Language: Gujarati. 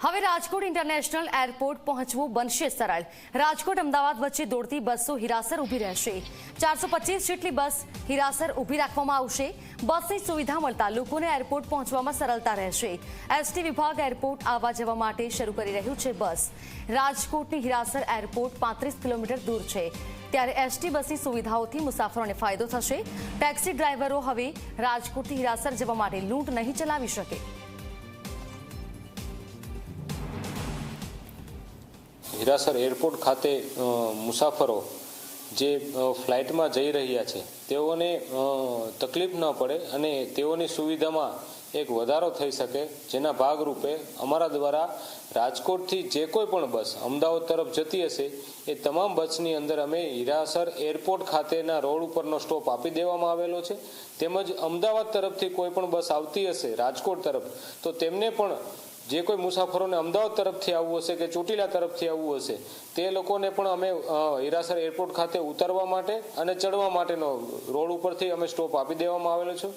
હવે રાજકોટ ઇન્ટરનેશનલ એરપોર્ટ પહોંચવું બનશે સરળ રાજકોટ અમદાવાદ વચ્ચે દોડતી બસો હિરાસર ઊભી રહેશે. ચારસો જેટલી બસ હિરાસર ઊભી રાખવામાં આવશે. બસની સુવિધા મળતા લોકોને એરપોર્ટ પહોંચવામાં સરળતા રહેશે. એસટી વિભાગ એરપોર્ટ આવવા જવા માટે શરૂ કરી રહ્યું છે બસ. રાજકોટની હિરાસર એરપોર્ટ પાંત્રીસ કિલોમીટર દૂર છે. ત્યારે એસટી બસની સુવિધાઓથી મુસાફરોને ફાયદો થશે. ટેક્સી ડ્રાઈવરો હવે રાજકોટથી હિરાસર જવા માટે લૂંટ નહીં ચલાવી શકે. હિરાસર એરપોર્ટ ખાતે મુસાફરો જે ફ્લાઇટમાં જઈ રહ્યા છે, તેઓને તકલીફ ન પડે અને તેઓની સુવિધામાં એક વધારો થઈ શકે, જેના ભાગરૂપે અમારા દ્વારા રાજકોટથી જે કોઈ પણ બસ અમદાવાદ તરફ જતી હશે, એ તમામ બસની અંદર અમે હિરાસર એરપોર્ટ ખાતેના રોડ ઉપરનો સ્ટોપ આપી દેવામાં આવેલો છે. તેમજ અમદાવાદ તરફથી કોઈ પણ બસ આવતી હશે, રાજકોટ તરફ, તો તેમને પણ જે કોઈ મુસાફરોને અમદાવાદ તરફથી આવવું હશે કે ચોટીલા તરફથી આવવું હશે, તે લોકોને પણ અમે હીરાસર એરપોર્ટ ખાતે ઉતરવા માટે અને ચડવા માટેનો રોડ ઉપરથી અમે સ્ટોપ આપી દેવામાં આવેલો છે.